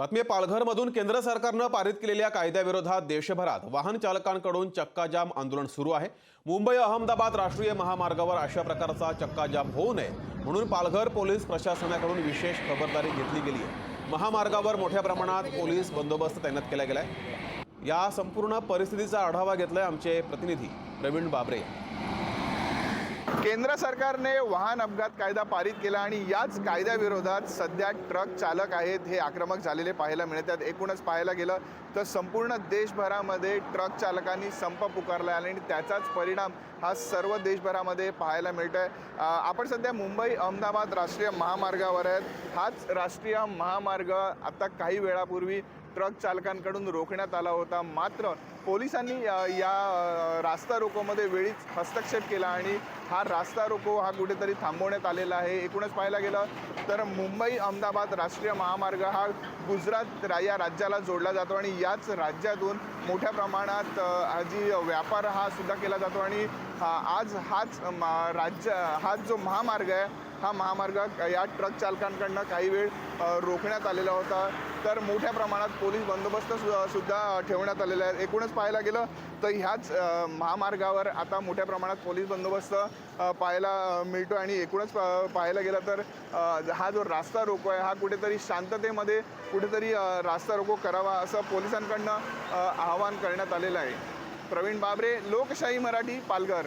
बातमी पालघरमधून केंद्र सरकारनं पारित केलेल्या कायद्याविरोधात देशभरात वाहन चालकांकडून चक्काजाम आंदोलन सुरू आहे. मुंबई अहमदाबाद राष्ट्रीय महामार्गावर अशा प्रकारचा चक्काजाम होऊ नये म्हणून पालघर पोलीस प्रशासनाकडून विशेष खबरदारी घेतली गेली आहे. महामार्गावर मोठ्या प्रमाणात पोलीस बंदोबस्त तैनात केला गेलाय. या संपूर्ण परिस्थितीचा आढावा घेतलाय आमचे प्रतिनिधी प्रवीण बाबरे. केंद्र सरकारने वाहन अपघात कायदा पारित केला आणि याच कायद्याविरोधात सध्या ट्रक चालक आहेत हे आक्रमक झालेले पाहायला मिळतात. एकूणच पाहायला गेलं तर संपूर्ण देशभरामध्ये ट्रक चालकांनी संप पुकारला आहे आणि त्याचाच परिणाम हा सर्व देशभरामध्ये पाहायला मिळतो आहे आपण सध्या मुंबई अहमदाबाद राष्ट्रीय महामार्गावर आहेत. हाच राष्ट्रीय महामार्ग आता काही वेळापूर्वी ट्रक चालकांकडून रोखण्यात आला होता. मात्र पोलिसांनी या रास्ता रोकोमध्ये वेळीच हस्तक्षेप केला आणि हा रास्ता रोको हा कुठेतरी थांबवण्यात आलेला आहे. एकूणच पाहायला गेलं तर मुंबई अहमदाबाद राष्ट्रीय महामार्ग हा गुजरात रा या राज्याला जोडला जातो आणि याच राज्यातून मोठ्या प्रमाणात जी व्यापार हा सुद्धा केला जातो आणि हा आज हाच मा- राज्य हाच जो महामार्ग आहे हा महामार्ग या ट्रक चालकांकडनं काही वेळ रोखण्यात आलेला होता. तर मोठ्या प्रमाणात पोलीस बंदोबस्त सु- सुद्धा ठेवण्यात आलेला आहे. एकूणच पाहायला गेलं तर ह्याच महामार्गावर आता मोठ्या प्रमाणात पोलीस बंदोबस्त पाहायला मिळतो आणि एकूणच पाहायला गेलं तर हा जो रास्ता रोको आहे हा कुठेतरी शांततेमध्ये कुठेतरी रास्ता रोको करावा असं पोलिसांकडनं आवाहन करण्यात आलेलं आहे. प्रवीण बाबरे लोकशाही मराठी पालघर.